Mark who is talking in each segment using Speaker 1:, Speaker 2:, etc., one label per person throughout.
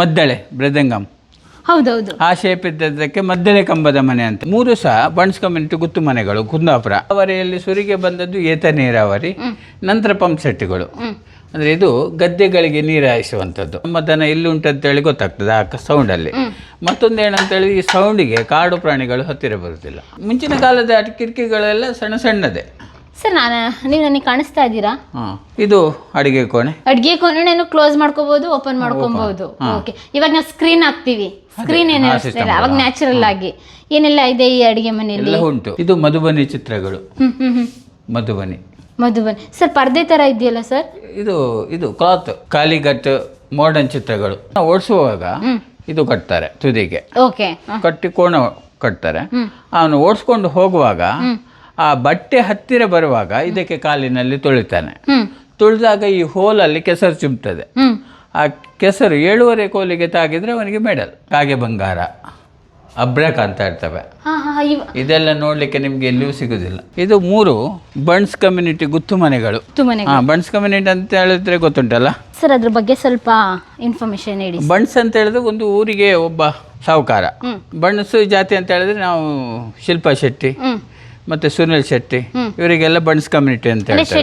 Speaker 1: ಮದ್ದಳೆ ಬೃದಂಗಂ
Speaker 2: ಹೌದೌದು.
Speaker 1: ಆ ಶೇಪ್ ಇದ್ದದಕ್ಕೆ ಮದ್ದಳೆ ಕಂಬದ ಮನೆ ಅಂತ. ಮೂರು ಸಹ ಬಣ್ಸ್ ಕಮ್ಯುನಿಟಿ ಗುತ್ತು ಮನೆಗಳು ಕುಂದಾಪುರ. ಅವರೆಯಲ್ಲಿ ಸುರಿಗೆ ಬಂದದ್ದು ಏತ ನೀರಾವರಿ ನಂತರ ಪಂಪ್ ಸೆಟ್ಗಳು ಅಂದ್ರೆ ಇದು ಗದ್ದೆಗಳಿಗೆ ನೀರು ಹಾಯಿಸುವಂಥದ್ದು. ನಮ್ಮ ದನ ಅಂತ ಹೇಳಿ ಗೊತ್ತಾಗ್ತದೆ ಆ ಸೌಂಡಲ್ಲಿ ಮತ್ತೊಂದು ಏನಂತೇಳಿ ಈ ಸೌಂಡಿಗೆ ಕಾಡು ಪ್ರಾಣಿಗಳು ಹತ್ತಿರ ಬರುತ್ತಿಲ್ಲ ಮುಂಚಿನ ಕಾಲದ ಕಿರಿಕಿಗಳೆಲ್ಲ ಕಿಟಕಿಗಳೆಲ್ಲ ಸಣ್ಣ ಸಣ್ಣದೇ.
Speaker 2: ಸರ್ ನಾನು ನೀವು ನನಗೆ ಕಾಣಿಸ್ತಾ ಇದ್ದೀರಾ?
Speaker 1: ಹಾಂ ಇದು ಅಡಿಗೆ ಕೋಣೆ.
Speaker 2: ಅಡಿಗೆ ಕೊನೆಯನ್ನು ಕ್ಲೋಸ್ ಮಾಡ್ಕೋಬಹುದು ಓಪನ್ ಮಾಡ್ಕೊಬಹುದು ಓಕೆ ಇವಾಗ ನಾವು ಸ್ಕ್ರೀನ್ ಹಾಕ್ತೀವಿ. ಸ್ಕ್ರೀನ್ ಏನು
Speaker 1: ಆ
Speaker 2: ಇರುತ್ತೆ ಅವಾಗ ನ್ಯಾಚುರಲ್ ಆಗಿ. ಏನೆಲ್ಲ ಇದೆ ಈ ಅಡಿಗೆ ಮನೆಯಲ್ಲಿ?
Speaker 1: ಎಲ್ಲ ಉಂಟು. ಇದು ಮಧುಬನಿ ಚಿತ್ರಗಳು.
Speaker 2: ಮಧುಬನಿ ಹ್ಮ್ ಹ್ಮ್.
Speaker 1: ಮಧುಬನಿ.
Speaker 2: ಮಧುಬನ್. ಸರ್ ಪರ್ದೆ ತರ ಇದೆಯಲ್ಲ ಸರ್?
Speaker 1: ಇದು ಇದು ಕ್ಲಾತ್ ಕಾಲಿಗಟ್ ಮಾಡರ್ನ್ ಚಿತ್ರಗಳು. ಓಡಿಸುವಾಗ ಇದು ಕಟ್ತಾರೆ ತುದಿಗೆ.
Speaker 2: ಓಕೆ
Speaker 1: ಕಟ್ಟಿ ಕೋಣ ಕಟ್ತಾರೆ. ಅವನು ಓಡಿಸ್ಕೊಂಡು ಹೋಗುವಾಗ ಆ ಬಟ್ಟೆ ಹತ್ತಿರ ಬರುವಾಗ ಇದಕ್ಕೆ ಕಾಲಿನಲ್ಲಿ ತೊಳಿತಾನೆ. ತುಳಿದಾಗ ಈ ಹೋಲಲ್ಲಿ ಕೆಸರು ಚುಮ್ತದೆ. ಆ ಕೆಸರು ಏಳುವರೆ ಕೋಲಿಗೆ ತಾಗಿದ್ರೆ ಅವನಿಗೆ ಮೆಡಲ್ ಕಾಗೆ ಬಂಗಾರ ಅಬ್ರಕ್ ಅಂತ ಇರ್ತವೆ. ಇದೆಲ್ಲ ನೋಡ್ಲಿಕ್ಕೆ ನಿಮ್ಗೆ ಎಲ್ಲಿಯೂ ಸಿಗುದಿಲ್ಲ. ಇದು ಮೂರು ಬಣ್ಸ್ ಕಮ್ಯುನಿಟಿ ಗುತ್ತು ಮನೆಗಳು. ಹಾ ಬಣ್ಸ್ ಕಮ್ಯುನಿಟಿ ಅಂತ ಹೇಳಿದ್ರೆ ಗೊತ್ತುಂಟಲ್ಲ?
Speaker 2: ಸರ್ ಅದ್ರ ಬಗ್ಗೆ ಸ್ವಲ್ಪ ಇನ್ಫಾರ್ಮೇಶನ್ ಹೇಳಿ
Speaker 1: ಬಣ್ಸ್ ಅಂತ ಹೇಳಿದ್ರೆ ಒಂದು ಊರಿಗೆ ಒಬ್ಬ ಸಾಹುಕಾರ. ಬಣ್ಸು ಜಾತಿ ಅಂತ ಹೇಳಿದ್ರೆ ನಾವು ಶಿಲ್ಪಾ ಶೆಟ್ಟಿ. ಮತ್ತೆ ಸುನಿಲ್ ಶೆಟ್ಟಿ ಇವರಿಗೆಲ್ಲ ಬಣ್ಸ್ ಕಮ್ಯುನಿಟಿ ಅಂತ ಹೇಳ್ತಾರೆ.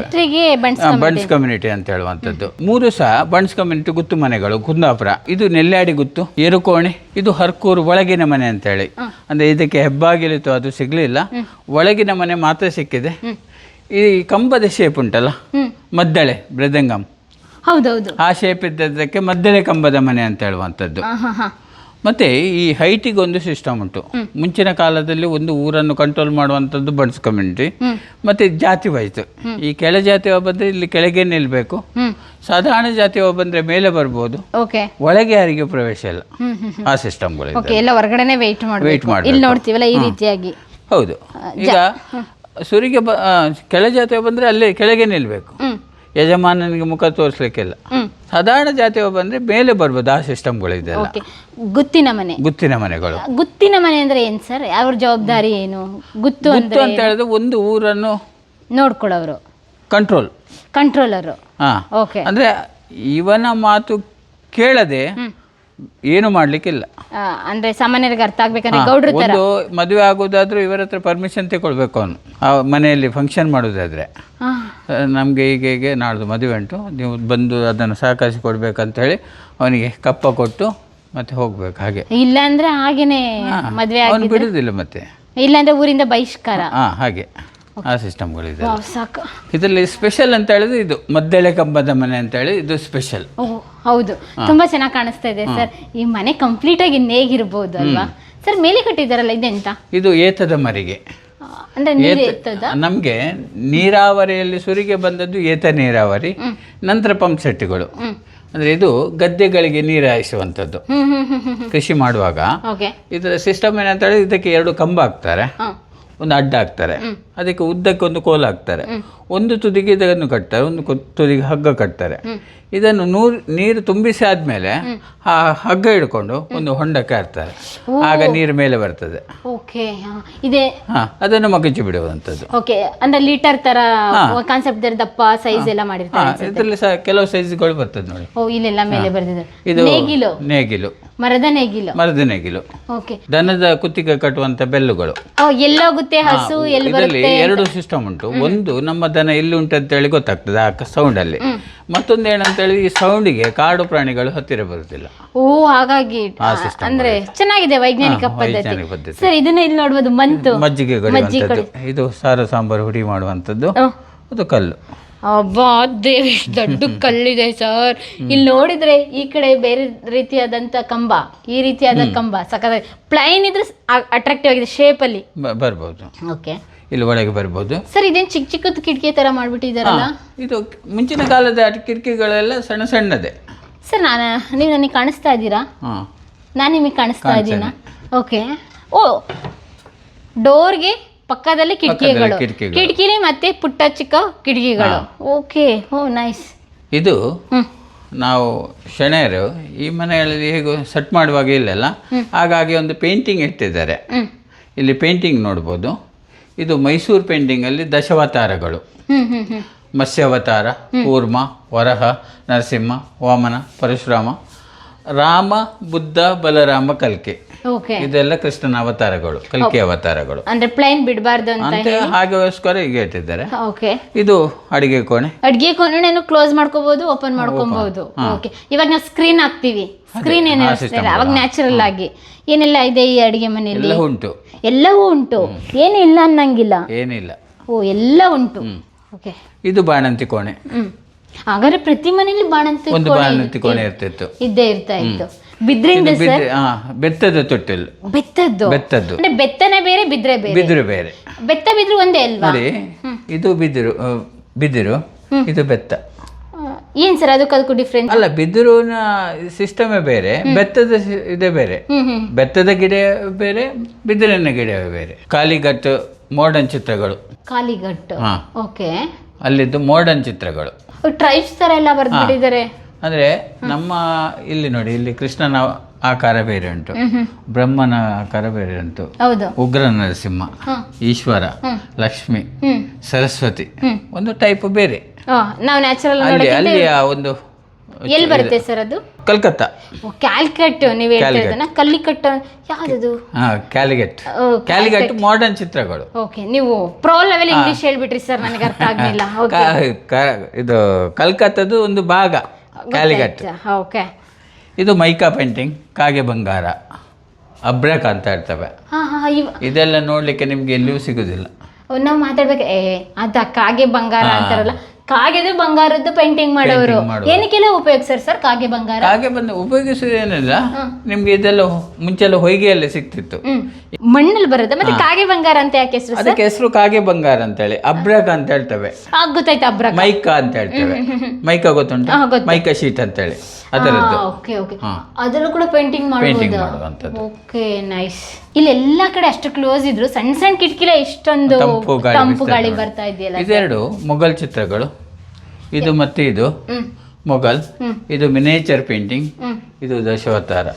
Speaker 2: ಬಂಡ್ಸ್ ಬಣ್ಸ್
Speaker 1: ಕಮ್ಯುನಿಟಿ ಅಂತ ಹೇಳುವಂಥದ್ದು. ಮೂರು ಸಹ ಬಣ್ಸ್ ಕಮ್ಯುನಿಟಿ ಗುತ್ತು ಮನೆಗಳು ಕುಂದಾಪುರ. ಇದು ನೆಲ್ಯಾಡಿ ಗುತ್ತು ಏರುಕೋಣೆ ಇದು ಹರ್ಕೂರು ಒಳಗಿನ ಮನೆ ಅಂತ ಹೇಳಿ. ಅಂದ್ರೆ ಇದಕ್ಕೆ ಹೆಬ್ಬಾಗಿಲಿತ್ತು ಅದು ಸಿಗ್ಲಿಲ್ಲ. ಒಳಗಿನ ಮನೆ ಮಾತ್ರ ಸಿಕ್ಕಿದೆ. ಈ ಕಂಬದ ಶೇಪ್ ಉಂಟಲ್ಲ? ಮದ್ದಳೆ ಮೃದಂಗಂ.
Speaker 2: ಹೌದೌದು.
Speaker 1: ಆ ಶೇಪ್ ಇದ್ದದಕ್ಕೆ ಮದ್ದಳೆ ಕಂಬದ ಮನೆ ಅಂತ ಹೇಳುವಂಥದ್ದು. ಮತ್ತೆ ಈ ಹೈಟಿಗೆ ಒಂದು ಸಿಸ್ಟಮ್ ಉಂಟು ಮುಂಚಿನ ಕಾಲದಲ್ಲಿ ಒಂದು ಊರನ್ನು ಕಂಟ್ರೋಲ್ ಮಾಡುವಂಥದ್ದು ಬಡ್ಸ್ ಕಮ್ಯುನಿಟಿ ಮತ್ತೆ ಜಾತಿ ವೈಸ್ ಈ ಕೆಳ ಜಾತಿ ಬಂದರೆ ಇಲ್ಲಿ ಕೆಳಗೆ ನಿಲ್ಲಬೇಕು
Speaker 2: ಹ್ಮ್.
Speaker 1: ಸಾಧಾರಣ ಜಾತಿ ಬಂದರೆ ಮೇಲೆ ಬರ್ಬೋದು. ಒಳಗೆ ಯಾರಿಗೆ ಪ್ರವೇಶ ಇಲ್ಲ. ಆ ಸಿಸ್ಟಮ್ಗಳು
Speaker 2: ಓಕೆ ಎಲ್ಲ ವೆಯ್ಟ್. ಇಲ್ಲಿ ನೋಡ್ತೀವಲ್ಲ ಈ ರೀತಿಯಾಗಿ.
Speaker 1: ಹೌದು. ಈಗ ಸುರಿಗೆ ಬ ಕೆಳ ಜಾತಿ ಬಂದರೆ ಅಲ್ಲೇ ಕೆಳಗೆ ನಿಲ್ಲಬೇಕು ಯಜಮಾನನಿಗೆ ಮುಖ ತೋರಿಸ್ಲಿಕ್ಕಿಲ್ಲ. ಸಾಧಾರಣ ಜಾತಿ ಬಂದರೆ ಮೇಲೆ ಬರ್ಬೋದು ಆ ಸಿಸ್ಟಮ್ಗಳಿದೆಲ್ಲ
Speaker 2: ಓಕೆ ಗುತ್ತಿನ ಮನೆ.
Speaker 1: ಗುತ್ತಿನ ಮನೆಗಳು.
Speaker 2: ಗುತ್ತಿನ ಮನೆ ಅಂದ್ರೆ ಏನ್ ಸರ್? ಅವ್ರ ಜವಾಬ್ದಾರಿ ಏನು? ಗುತ್ತು
Speaker 1: ಗುತ್ತು
Speaker 2: ಅಂದ್ರೆ
Speaker 1: ಅಂತ ಹೇಳಿದ್ರೆ ಒಂದು ಊರನ್ನು
Speaker 2: ನೋಡ್ಕೊಳ್ಳೋರು.
Speaker 1: ಕಂಟ್ರೋಲ್
Speaker 2: ಕಂಟ್ರೋಲರು
Speaker 1: ಹಾ.
Speaker 2: ಓಕೆ
Speaker 1: ಅಂದ್ರೆ ಇವನ ಮಾತು ಕೇಳದೆ ಏನು ಮಾಡ್ಲಿಕ್ಕಿಲ್ಲ.
Speaker 2: ಅಂದ್ರೆ ಸಾಮಾನ್ಯರಿಗೆ ಅರ್ಥ ಆಗ್ಬೇಕಂದ್ರೆ ಗೌಡ್ರ ತರ.
Speaker 1: ಒಂದು ಮದುವೆ ಆಗೋದಾದ್ರೂ ಇವರ ಹತ್ರ ಪರ್ಮಿಷನ್ ತಗೊಳ್ಬೇಕು ಅವನು. ಆ ಮನೆಯಲ್ಲಿ ಫಂಕ್ಷನ್ ಮಾಡೋದಾದ್ರೆ. ನಮ್ಗೆ ಈಗ ಹೀಗೆ ನಾಡ್ದು ಮದುವೆ ಉಂಟು. ನೀವು ಬಂದು ಅದನ್ನು ಸಹಕರಿಸಿ ಕೊಡ್ಬೇಕಂತ ಹೇಳಿ ಅವನಿಗೆ ಕಪ್ಪ ಕೊಟ್ಟು ಮತ್ತೆ ಹೋಗ್ಬೇಕು ಹಾಗೆ.
Speaker 2: ಇಲ್ಲ ಅಂದ್ರೆ ಹಾಗೇನೆ ಮದ್ವೆ
Speaker 1: ಅವನು ಬಿಡುದಿಲ್ಲ ಮತ್ತೆ.
Speaker 2: ಇಲ್ಲ ಅಂದ್ರೆ ಊರಿಂದ ಬಹಿಷ್ಕಾರ.
Speaker 1: ಹಾ ಹಾಗೆ. ಆ ಸಿಸ್ಟಮ್ಗಳಿದೆ.
Speaker 2: ಸಾಕು.
Speaker 1: ಇದರಲ್ಲಿ ಸ್ಪೆಷಲ್ ಅಂತ ಹೇಳಿದ್ರೆ ಇದು ಮದ್ದಳೆ ಕಂಬದ ಮನೆ ಅಂತ ಹೇಳಿ ಇದು ಸ್ಪೆಷಲ್
Speaker 2: ಹೌದು. ತುಂಬಾ ಚೆನ್ನಾಗಿ ಕಾಣಿಸ್ತಾ ಇದೆ ಸರ್. ಈ ಮನೆ ಕಂಪ್ಲೀಟ್ ಆಗಿ ನೇಗಿರ್ಬೋದು ಅಲ್ವಾ? ಸರ್ ಮೇಲೆ ಕಟ್ಟಿದಾರಲ್ಲ ಇದೆಂತ?
Speaker 1: ಇದು ಏತದ ಮರಿಗೆ.
Speaker 2: ನಮ್ಗೆ ಅಂದ್ರೆ ನೀರು ಎತ್ತದ
Speaker 1: ನಮಗೆ ನೀರಾವರಿಯಲ್ಲಿ ಸುರಿಗೆ ಬಂದದ್ದು ಏತ ನೀರಾವರಿ ನಂತರ ಪಂಪ್ ಸೆಟ್ಗಳು ಅಂದ್ರೆ ಇದು ಗದ್ದೆಗಳಿಗೆ ನೀರು ಹಾಯಿಸುವಂಥದ್ದು. ಕೃಷಿ ಮಾಡುವಾಗ ಇದರ ಸಿಸ್ಟಮ್ ಏನಂತ ಹೇಳಿದ್ರೆ ಇದಕ್ಕೆ ಎರಡು ಕಂಬ ಹಾಕ್ತಾರೆ. ಒಂದು ಅಡ್ಡ ಹಾಕ್ತಾರೆ. ಅದಕ್ಕೆ ಉದ್ದಕ್ಕೆ ಒಂದು ಕೋಲು ಹಾಕ್ತಾರೆ. ಒಂದು ತುದಿಗೆ ಇದನ್ನು ಕಟ್ತಾರೆ ಒಂದು ತುದಿಗೆ ಹಗ್ಗ ಕಟ್ತಾರೆ. ಇದನ್ನು ನೂರು ನೀರು ತುಂಬಿಸಿ ಆದ್ಮೇಲೆ ಆ ಹಗ್ಗ ಹಿಡ್ಕೊಂಡು ಒಂದು ಹೊಂಡಕ್ಕೆ ಹಾರ್ತಾರೆ ಆಗ ನೀರು ಮೇಲೆ ಬರ್ತದೆ.
Speaker 2: ಓಕೆ ಇದೆ.
Speaker 1: ಹಾ ಅದನ್ನು ಮಗಚಿ ಬಿಡುವಂಥದ್ದು.
Speaker 2: ಓಕೆ ಅಂದ್ರೆ ಲೀಟರ್ ತರ ಕಾನ್ಸೆಪ್ಟ್ ದಪ್ಪ ಸೈಜ್ ಎಲ್ಲ ಮಾಡಿರ್ತಾರೆ
Speaker 1: ಇದರಲ್ಲಿ ಸಹ ಕೆಲವು ಸೈಜ್ಗಳು ಬರ್ತದೆ ನೋಡಿ.
Speaker 2: ಓ ಇಲ್ಲೆಲ್ಲ ಮೇಲೆ ಬರ್ದಿದೆ.
Speaker 1: ಇದು
Speaker 2: ನೇಗಿಲು.
Speaker 1: ನೇಗಿಲು.
Speaker 2: ಮರದ ನೇಗಿಲು.
Speaker 1: ಮರದ ನೇಗಿಲು.
Speaker 2: ಓಕೆ
Speaker 1: ದನದ ಕುತ್ತಿಗೆ ಕಟ್ಟುವಂತ ಬೆಲ್ಲುಗಳು.
Speaker 2: ಎಲ್ಲೋಗುತ್ತೆ ಹಸು ಎಲ್ಲಿ
Speaker 1: ಇದರಲ್ಲಿ ಎರಡು ಸಿಸ್ಟಮ್ ಉಂಟು. ಒಂದು ನಮ್ಮ ದನ ಇಲ್ಲಿ ಉಂಟಂತ ಹೇಳಿ ಗೊತ್ತಾಗ್ತದೆ ಆ ಸೌಂಡ್ ಅಲ್ಲಿ. ಮತ್ತೊಂದು ಏನಂತೇಳಿ ಈ ಸೌಂಡಿಗೆ ಕಾಡು ಪ್ರಾಣಿಗಳು ಹತ್ತಿರ ಬರುತ್ತಿಲ್ಲ
Speaker 2: ಓ ಹಾಗಾಗಿ ಅಂದ್ರೆ ಚೆನ್ನಾಗಿದೆ ವೈಜ್ಞಾನಿಕ ಪದ್ಧತಿ. ಸರ್ ಇದನ್ನ ಇಲ್ಲಿ ನೋಡಬಹುದು ಮಂತು.
Speaker 1: ಮಜ್ಜಿಗೆ ಇದು ಸಾರು ಸಾಂಬಾರು ಹುಡಿ
Speaker 2: ಮಾಡುವಂತದ್ದು
Speaker 1: ಅದು ಕಲ್ಲು.
Speaker 2: ಅಬ್ಬಾ ದೇವಿ ದೊಡ್ಡ ಕಲ್ಲಿದೆ ಸರ್. ಇಲ್ಲಿ ನೋಡಿದ್ರೆ ಈ ಕಡೆ ಬೇರೆ ರೀತಿಯಾದಂತ ಕಂಬ ಈ ರೀತಿಯಾದ ಕಂಬ ಸಕತ್ ಪ್ಲೈನ್ ಇದ್ರೆ ಅಟ್ರಾಕ್ಟಿವ್ ಆಗಿದೆ ಶೇಪ್ ಅಲ್ಲಿ.
Speaker 1: ಬರ್ಬೋದು.
Speaker 2: ಓಕೆ
Speaker 1: ಇಲ್ಲಿ ಒಳಗೆ ಬರ್ಬೋದು.
Speaker 2: ಸರ್ ಇದೇನ್ ಚಿಕ್ಕ ಚಿಕ್ಕದ ಕಿಟಕಿ ತರ ಮಾಡ್ಬಿಟ್ಟಿದಾರಲ್ಲ?
Speaker 1: ಇದು ಮುಂಚಿನ ಕಾಲದ ಕಿಟಕಿಗಳೆಲ್ಲ ಸಣ್ಣ ಸಣ್ಣದೇ.
Speaker 2: ಸರ್ ನಾನು ನೀವು ನನಗೆ ಕಾಣಿಸ್ತಾ ಇದ್ದೀರಾ? ನಾನು ನಿಮಗೆ ಕಾಣಿಸ್ತಾ ಇದ್ದೀನಾ? ಓಕೆ ಓ ಡೋರ್ಗೆ ಪಕ್ಕದಲ್ಲಿ ಕಿಟಕಿಗಳು.
Speaker 1: ಕಿಟಕಿಗಳು.
Speaker 2: ಕಿಟಕಿಲಿ ಮತ್ತೆ ಪುಟ್ಟ ಚಿಕ್ಕ ಕಿಟಕಿಗಳು. ಓಕೆ ಓ ನೈಸ್
Speaker 1: ಇದು ನಾವು ಶೆಣೆಯರು ಈ ಮನೆಯಲ್ಲಿ ಹೇಗೂ ಸೆಟ್ ಮಾಡುವಾಗ ಇಲ್ಲಲ್ಲ? ಹಾಗಾಗಿ ಒಂದು ಪೇಂಟಿಂಗ್ ಇಟ್ಟಿದ್ದಾರೆ. ಇಲ್ಲಿ ಪೇಂಟಿಂಗ್ ನೋಡ್ಬೋದು. ಇದು ಮೈಸೂರು ಪೇಂಟಿಂಗಲ್ಲಿ ದಶಾವತಾರಗಳು.
Speaker 2: ಹ್ಮ್ ಹ್ಮ್ ಹ್ಮ್.
Speaker 1: ಮತ್ಸ್ಯಾವತಾರ ಕೂರ್ಮ ವರಹ ನರಸಿಂಹ ವಾಮನ ಪರಶುರಾಮ ರಾಮ ಬುದ್ಧ ಬಲರಾಮ ಕಲ್ಕೆ. ಇದೆಲ್ಲ ಕೃಷ್ಣನ ಅವತಾರಗಳು ಕಲ್ಕಿ ಅವತಾರಗಳು.
Speaker 2: ಅಂದ್ರೆ ಪ್ಲೈನ್ ಬಿಡಬಾರ್ದು ಅಂತ
Speaker 1: ಹಾಗೆ ಹಾಗೆಗೋಸ್ಕರ ಈಗ ಇಟ್ಟಿದ್ದಾರೆ.
Speaker 2: ಓಕೆ
Speaker 1: ಇದು ಅಡಿಗೆ ಕೋಣೆ.
Speaker 2: ಅಡಿಗೆ ಕೋಣೆ ಕ್ಲೋಸ್ ಮಾಡ್ಕೋಬಹುದು ಓಪನ್ ಮಾಡ್ಕೊಬಹುದು ಓಕೆ ಇವಾಗ ನಾವು ಸ್ಕ್ರೀನ್ ಹಾಕ್ತಿವಿ. ಸ್ಕ್ರೀನ್ ಏನು ಅವಾಗ ನ್ಯಾಚುರಲ್ ಆಗಿ. ಏನೆಲ್ಲ ಇದೆ ಈ ಅಡಿಗೆ ಮನೆಯಲ್ಲಿ?
Speaker 1: ಎಲ್ಲ ಉಂಟು.
Speaker 2: ಎಲ್ಲವೂ ಉಂಟು. ಏನಿಲ್ಲ ಅನ್ನಂಗಿಲ್ಲ.
Speaker 1: ಏನಿಲ್ಲ.
Speaker 2: ಓ ಎಲ್ಲ ಉಂಟು. ಓಕೆ
Speaker 1: ಇದು ಬಾಣಂತಿ ಕೋಣೆ.
Speaker 2: ಹಾಗಾದ್ರೆ ಪ್ರತಿ ಮನೆಯಲ್ಲಿ ಬಾಣಂತಿ
Speaker 1: ಒಂದು ಬಾಣಂತಿ ಕೋಣೆ ಇರ್ತಿತ್ತು.
Speaker 2: ಇದ್ದೇ ಇರ್ತಾ ಇತ್ತು. ಬಿದ್ರಿಂದ
Speaker 1: ಬೆತ್ತದ ತೊಟ್ಟಿಲು.
Speaker 2: ಬೆತ್ತದ್ದು?
Speaker 1: ಬೆತ್ತದ್ದು.
Speaker 2: ಅಂದ್ರೆ ಬೆತ್ತನೆ ಬೇರೆ ಬಿದ್ರೆ ಬೇರೆ?
Speaker 1: ಬಿದಿರು ಬೇರೆ.
Speaker 2: ಬೆತ್ತ ಬಿದ್ರು ಒಂದೇ ಅಲ್ವಾ?
Speaker 1: ನೋಡಿ ಇದು ಬಿದಿರು ಬಿದಿರು ಇದು ಬೆತ್ತ.
Speaker 2: ಏನ್ ಸರ್ ಅದಕ್ಕೆ ಅದಕ್ಕೂ ಡಿಫ್ರೆನ್ಸ್
Speaker 1: ಅಲ್ಲ ಬಿದಿರುನ ಸಿಸ್ಟಮೇ ಬೇರೆ ಬೆತ್ತದ ಇದೇ ಬೇರೆ. ಬೆತ್ತದ ಗಿಡ ಬೇರೆ ಬಿದಿರಿನ ಗಿಡ ಬೇರೆ. ಕಾಲಿಗಟ್ಟು ಮೋಡರ್ನ್ ಚಿತ್ರಗಳು.
Speaker 2: ಕಾಲಿಗಟ್ಟು? ಓಕೆ
Speaker 1: ಅಲ್ಲಿದ್ದು ಮೋಡರ್ನ್ ಚಿತ್ರಗಳು.
Speaker 2: ಟ್ರೈಬ್ಸ್ ತರ ಎಲ್ಲ ಬರ್ದ್ಬಿಟ್ಟಿದ್ದಾರೆ.
Speaker 1: ಅಂದ್ರೆ ನಮ್ಮ ಇಲ್ಲಿ ನೋಡಿ ಇಲ್ಲಿ ಕೃಷ್ಣನ ಆಕಾರ ಬೇರೆ ಉಂಟು. ಬ್ರಹ್ಮನ ಆಕಾರ ಬೇರೆ ಉಂಟು. ಉಗ್ರ ನರಸಿಂಹ ಈಶ್ವರ ಲಕ್ಷ್ಮಿ ಸರಸ್ವತಿ ಒಂದು ಟೈಪ್ ಬೇರೆ.
Speaker 2: ನಾವು ನ್ಯಾಚುರಲ್
Speaker 1: ಅಲ್ಲಿ ಅಲ್ಲಿ ಆ ಒಂದು
Speaker 2: ಎಲ್ಲಿ ಬರುತ್ತೆ ಸರ್ ಅದು?
Speaker 1: ಕಲ್ಕತ್ತಾ.
Speaker 2: ಕ್ಯಾಲ್ಕಟ್ ನೀವು ಹೇಳ್ತಾ ಇದ್ದನ ಕಲ್ಲಿಕಟ್ಟು ಯಾವ್ದದು?
Speaker 1: ಹಾ ಕ್ಯಾಲಿಗಟ್ ಕ್ಯಾಲಿಗಟ್ ಮಾಡರ್ನ್ ಚಿತ್ರಗಳು.
Speaker 2: ಓಕೆ ನೀವು ಪ್ರೋ ಲೆವೆಲ್ ಇಂಗ್ಲಿಷ್ ಹೇಳ್ಬಿಟ್ರಿ ಸರ್ ನನಗೆ ಅರ್ಥ ಆಗಲಿಲ್ಲ.
Speaker 1: ಇದು ಕಲ್ಕತ್ತದು ಒಂದು ಭಾಗ. ಕ್ಯಾಲಿಗಟ್
Speaker 2: ಓಕೆ
Speaker 1: ಇದು ಮೈಕಾ ಪೇಂಟಿಂಗ್ ಕಾಗೆ ಬಂಗಾರ ಅಬ್ರಕ್ ಅಂತ ಇರ್ತವೆ.
Speaker 2: ಹಾ ಹಾ ಇವ್
Speaker 1: ಇದೆಲ್ಲ ನೋಡ್ಲಿಕ್ಕೆ ನಿಮ್ಗೆ ಎಲ್ಲಿಯೂ ಸಿಗುದಿಲ್ಲ.
Speaker 2: ನಾವು ಮಾತಾಡ್ಬೇಕು. ಏ ಅದ ಕಾಗೆ ಬಂಗಾರ ಅಂತಾರಲ್ಲ ಕಾಗೆದು ಬಂಗಾರದ್ದು ಪೇಂಟಿಂಗ್ ಮಾಡೋರು.
Speaker 1: Painting ಮಾಡೋರು.
Speaker 2: ಏನಕ್ಕೆಲ್ಲ ಉಪಯೋಗಿಸ್ತಾರೆ ಸರ್ ಕಾಗೆ ಬಂಗಾರ?
Speaker 1: ಕಾಗೆ ಬಂದು ಉಪಯೋಗಿಸೋದೇನಿಲ್ಲ ನಿಮ್ಗೆ ಇದೆಲ್ಲ ಮುಂಚೆ ಮುಂಚೆಲ್ಲ ಹೊಯ್ಗೆಯಲ್ಲಿ ಸಿಕ್ತಿತ್ತು.
Speaker 2: ಹ್ಮ್. ಮಣ್ಣಲ್ಲಿ ಬರುತ್ತೆ. ಮತ್ತೆ ಕಾಗೆ ಬಂಗಾರ ಅಂತ ಯಾಕೆ ಹೆಸರು
Speaker 1: ಅದಕ್ಕೆ ಹೆಸರು ಕಾಗೆ ಬಂಗಾರ ಅಂತೇಳಿ. ಅಬ್ರಕ ಅಂತ ಹೇಳ್ತೇವೆ.
Speaker 2: ಆ ಗೊತ್ತಾಯ್ತು ಅಬ್ರ
Speaker 1: ಮೈಕಾ ಅಂತ ಹೇಳ್ತೇವೆ. ಮೈಕ ಗೊತ್ತುಂಟು?
Speaker 2: ಹಾ, ಗೊತ್ತು.
Speaker 1: ಮೈಕಾ ಶೀಟ್ ಅಂತೇಳಿ. ಅದರದ್ದು.
Speaker 2: ಓಕೆ ಓಕೆ
Speaker 1: ಹಾ.
Speaker 2: ಅದರಲ್ಲೂ ಕೂಡ ಪೇಂಟಿಂಗ್
Speaker 1: ಮಾಡುವಂಥದ್ದು.
Speaker 2: ಓಕೆ ನೈಸ್ ಇಲ್ಲಿ ಎಲ್ಲಾ ಕಡೆ ಅಷ್ಟು ಕ್ಲೋಸ್ ಇದ್ರು. ಸಣ್ಣ ಸಣ್ಣ ಕಿಟಕಿಲೆ ಇಷ್ಟೊಂದು
Speaker 1: ತಂಪು ಗಾಳಿ
Speaker 2: ತಂಪು
Speaker 1: ಬೀಸ್ತಾ
Speaker 2: ಗಾಳಿ
Speaker 1: ಇದೆ.
Speaker 2: ಬರ್ತಾ ಇದೆಯಲ್ಲ
Speaker 1: ಇದೆರಡು ಮೊಘಲ್ ಚಿತ್ರಗಳು. ಇದು ಮತ್ತೆ ಇದು
Speaker 2: ಹ್ಮ್.
Speaker 1: ಮೊಘಲ್.
Speaker 2: ಹ್ಮ್.
Speaker 1: ಇದು ಮಿನೇಚರ್ ಪೇಂಟಿಂಗ್
Speaker 2: ಹ್ಮ್.
Speaker 1: ಇದು ದಶಾವತಾರ.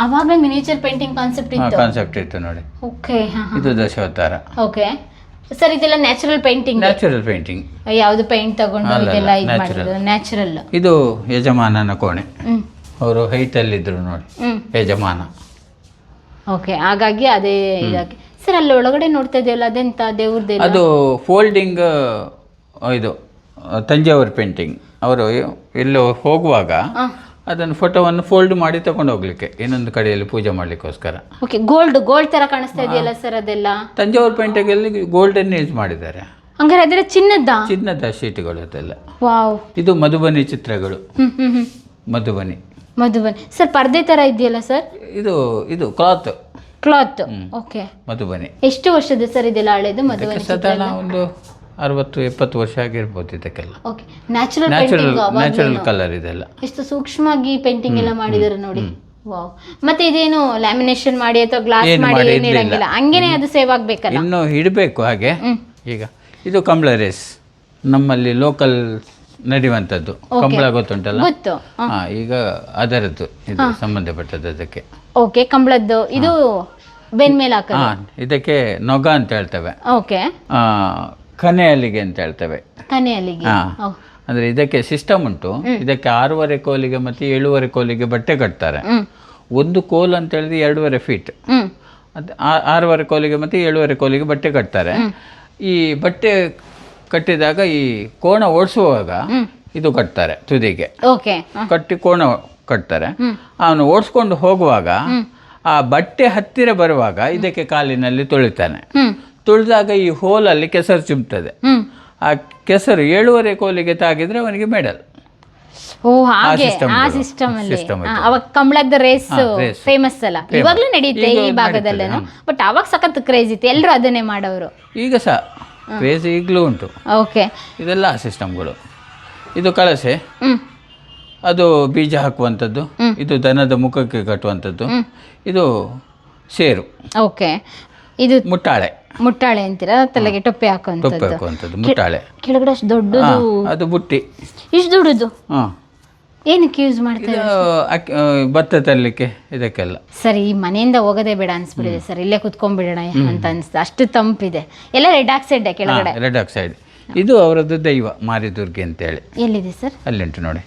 Speaker 2: ಅವಾಗ ಮಿನಿಚರ್ ಪೇಂಟಿಂಗ್ ಕಾನ್ಸೆಪ್ಟ್ ಇತ್ತು.
Speaker 1: ಕಾನ್ಸೆಪ್ಟ್ ಇತ್ತು ನೋಡಿ.
Speaker 2: ಓಕೆ
Speaker 1: ಇದು ದಶಾವತಾರ.
Speaker 2: ಓಕೆ ಸರ್ ಇದೆಲ್ಲ ನ್ಯಾಚುರಲ್ ಪೇಂಟಿಂಗ್
Speaker 1: ನ್ಯಾಚುರಲ್ ಪೇಂಟಿಂಗ್
Speaker 2: ಯಾವ್ದು ಪೇಂಟ್ ತಗೊಂಡು
Speaker 1: ಅಲ್ಲ,
Speaker 2: ಇದೆಲ್ಲ ಇದು
Speaker 1: natural.
Speaker 2: ಮಾಡಿದ್ರು ನ್ಯಾಚುರಲ್
Speaker 1: ಇದು ಯಜಮಾನನ ಕೋಣೆ.
Speaker 2: ಹ್ಮ್.
Speaker 1: ಅವರು ಹೈಟಲ್ಲಿದ್ರು ನೋಡಿ.
Speaker 2: ಹ್ಮ್.
Speaker 1: ಯಜಮಾನ.
Speaker 2: ಓಕೆ ಹಾಗಾಗಿ ಅದೇ ಇದಾಗಿ ಸರ್ ಅಲ್ಲಿ ಒಳಗಡೆ ನೋಡ್ತಾ ಇದೆಯಲ್ಲ ಅದೆಂತ ದೇವ್ರದ್ದು
Speaker 1: ಅದು ಫೋಲ್ಡಿಂಗ್ ಇದು ತಂಜಾವೂರು ಪೇಂಟಿಂಗ್ ಅವರು ಎಲ್ಲೋ ಹೋಗುವಾಗ. ಅದನ್ನು ಫೋಟೋವನ್ನು ಫೋಲ್ಡ್ ಮಾಡಿ ತಗೊಂಡು ಹೋಗ್ಲಿಕ್ಕೆ ಇನ್ನೊಂದು ಕಡೆಯಲ್ಲಿ ಪೂಜೆ ಮಾಡ್ಲಿಕ್ಕೋಸ್ಕರ.
Speaker 2: ಓಕೆ ಗೋಲ್ಡ್ ಗೋಲ್ಡ್ ತರ ಕಾಣಿಸ್ತಾ ಇದೆಯಲ್ಲ ಸರ್ ಅದೆಲ್ಲ?
Speaker 1: ತಂಜಾವೂರು ಪೇಂಟಿಂಗಲ್ಲಿ ಗೋಲ್ಡನ್ ಯೂಸ್ ಮಾಡಿದ್ದಾರೆ.
Speaker 2: ಹಂಗಾರೆ ಅದರ ಚಿನ್ನದ
Speaker 1: ಚಿನ್ನದ ಶೀಟ್ಗಳು ಅದೆಲ್ಲ.
Speaker 2: ವಾವ್
Speaker 1: ಇದು ಮಧುಬನಿ ಚಿತ್ರಗಳು. ಮಧುಬನಿ.
Speaker 2: ಮಧುಬನಿ. ಸರ್ ಪರ್ದೆ ತರ ಇದೆಯಲ್ಲ ಸರ್?
Speaker 1: ಇದು ಇದು ಕ್ಲಾತ್
Speaker 2: ಕ್ಲಾತ್ ಓಕೆ
Speaker 1: ಮಧುಬನಿ.
Speaker 2: ಎಷ್ಟು ವರ್ಷದ ಸರ್ ಇದೆಲ್ಲ ಹಳೆದು ಮಧುಬನಿ
Speaker 1: ಸಾಧಾರಣ ಒಂದು ಅರವತ್ತು ಎಪ್ಪತ್ತು ವರ್ಷ ಆಗಿರ್ಬೋದು ಇದಕ್ಕೆಲ್ಲ.
Speaker 2: Okay natural
Speaker 1: natural natural colour ಇದೆಲ್ಲ.
Speaker 2: ಎಷ್ಟು ಸೂಕ್ಷ್ಮವಾಗಿ ಪೇಂಟಿಂಗ್ ಎಲ್ಲ ಮಾಡಿದಾರೆ ನೋಡಿ. ವಾವ್ ಮತ್ತೆ ಇದೇನು ಲ್ಯಾಮಿನೇಷನ್ ಮಾಡಿ ಅಥವಾ ಗ್ಲಾಸ್ ಮಾಡಿ ಏನು ಇರಂಗಿಲ್ಲ? ಹಂಗೇನೆ ಅದು ಸೇವ್ ಆಗ್ಬೇಕಲ್ಲ?
Speaker 1: ಇನ್ನು ಇಡಬೇಕು ಹಾಗೆ. ಈಗ ಇದು ಕಂಬಳ ರೇಸ್. ನಮ್ಮಲ್ಲಿ ಲೋಕಲ್ ನಡೆಯುವಂಥದ್ದು. ಕಂಬಳ ಗೊತ್ತುಂಟಲ್ಲ?
Speaker 2: ಗೊತ್ತು.
Speaker 1: ಹಾ. ಈಗ ಅದರದ್ದು ಇದು ಸಂಬಂಧಪಟ್ಟದ್ದು ಅದಕ್ಕೆ.
Speaker 2: ಓಕೆ ಕಂಬಳದ್ದು. ಇದು ಬೆನ್ ಮೇಲೆ ಹಾಕೋದು?
Speaker 1: ಹಾ ಇದಕ್ಕೆ ನೊಗ ಅಂತ ಹೇಳ್ತೇವೆ.
Speaker 2: ಓಕೆ
Speaker 1: ಆ, ಕನೆ ಅಲ್ಲಿಗೆ ಅಂತ ಹೇಳ್ತೇವೆ.
Speaker 2: ಕನೆ ಅಲ್ಲಿಗೆ
Speaker 1: ಹಾ.
Speaker 2: ಓ,
Speaker 1: ಅಂದ್ರೆ ಇದಕ್ಕೆ ಸಿಸ್ಟಮ್ ಉಂಟು. ಇದಕ್ಕೆ ಆರೂವರೆ ಕೋಲಿಗೆ ಮತ್ತೆ ಏಳುವರೆ ಕೋಲಿಗೆ ಬಟ್ಟೆ ಕಟ್ತಾರೆ.
Speaker 2: ಹ್ಮ್.
Speaker 1: ಒಂದು ಕೋಲ್ ಅಂತ ಹೇಳಿದ್ರೆ ಎರಡೂವರೆ ಫೀಟ್
Speaker 2: ಹ್ಮ್.
Speaker 1: ಅದು ಆ- ಆರೂವರೆ ಕೋಲಿಗೆ ಮತ್ತೆ ಏಳುವರೆ ಕೋಲಿಗೆ ಬಟ್ಟೆ ಕಟ್ತಾರೆ. ಈ ಬಟ್ಟೆ ಕಟ್ಟಿದಾಗ ಈ ಕೋಣ ಓಡಿಸುವಾಗ ಇದು ಕಟ್ತಾರೆ ತುದಿಗೆ.
Speaker 2: ಓಕೆ.
Speaker 1: ಕಟ್ಟಿ ಕೋಣ ಕಟ್ತಾರೆ. ಅವನು ಓಡಿಸ್ಕೊಂಡು ಹೋಗುವಾಗ ಆ ಬಟ್ಟೆ ಹತ್ತಿರ ಬರುವಾಗ ಇದಕ್ಕೆ ಕಾಲಿನಲ್ಲಿ ತೊಳಿತಾನೆ. ತುಳಿದಾಗ ಈ ಹೋಲಲ್ಲಿ ಕೆಸರು ಚಿಮ್ತದೆ. ಆ ಕೆಸರು ಏಳುವರೆ ಕೋಲಿಗೆ ತಾಗಿದ್ರೆ ಅವನಿಗೆ ಮೆಡಲ್.
Speaker 2: ಕಂಬಳದ ರೇಸ್ ಫೇಮಸ್ ಅಲ್ಲ. ಇವಾಗ್ಲೂ ನಡೆಯುತ್ತೆ ಈ ಭಾಗದಲ್ಲೇನು. ಬಟ್ ಅವಾಗ ಸಖತ್ ಕ್ರೇಜ್ ಇತ್ತು. ಎಲ್ಲರೂ ಅದನ್ನೇ ಮಾಡೋರು.
Speaker 1: ಈಗ ಸಹ ಕ್ರೇಜ್ ಈಗಲೂ ಉಂಟು.
Speaker 2: ಓಕೆ
Speaker 1: ಇದೆಲ್ಲ ಆ ಸಿಸ್ಟಮ್ಗಳು ಇದು ಕಳಸೆ. ಅದು ಬೀಜ ಹಾಕುವಂಥದ್ದು. ಇದು ದನದ ಮುಖಕ್ಕೆ ಕಟ್ಟುವಂಥದ್ದು. ಇದು ಸೇರು.
Speaker 2: ಓಕೆ ಇದು
Speaker 1: ಮುಟ್ಟಾಳೆ.
Speaker 2: ಮುಟ್ಟಾಳೆ ಅಂತೀರಾ? ತಲೆಗೆ ಟೊಪ್ಪೆ ಹಾಕುವಂಥದ್ದು.
Speaker 1: ಟೊಪ್ಪೆ ಹಾಕುವಂಥದ್ದು ಮುಟ್ಟಾಳೆ.
Speaker 2: ಕೆಳಗಡೆ ಅಷ್ಟು ದೊಡ್ಡದು
Speaker 1: ಅದು ಬುಟ್ಟಿ.
Speaker 2: ಇಷ್ಟು ದೊಡ್ಡದು?
Speaker 1: ಹಾಂ.
Speaker 2: ಏನಕ್ಕೆ ಯೂಸ್ ಮಾಡ್ತಾರೆ
Speaker 1: ಇದು ಅಕ್ಕಿ ಆ, ಭತ್ತ ತರಲಿಕ್ಕೆ ಇದಕ್ಕೆಲ್ಲ.
Speaker 2: ಸರಿ ಈ ಮನೆಯಿಂದ ಹೋಗೋದೇ ಬೇಡ ಅನ್ಸ್ಬಿಡಿದೆ ಸರ್ ಇಲ್ಲೇ ಕುತ್ಕೊಂಡ್ಬಿಡೋಣ ಅಂತ ಅನ್ಸ್ತು. ಅಷ್ಟು ತಂಪಿದೆ. ಎಲ್ಲ ರೆಡ್ ಆಕ್ಸೈಡ್ ಕೆಳಗಡೆ?
Speaker 1: ರೆಡ್ ಆಕ್ಸೈಡ್ ಇದು ಅವರದ್ದು ದೈವ ಮಾರಿದುರ್ಗಿ ಅಂತೇಳಿ.
Speaker 2: ಎಲ್ಲಿದೆ ಸರ್?
Speaker 1: ಅಲ್ಲಿಂಟು ನೋಡಿ.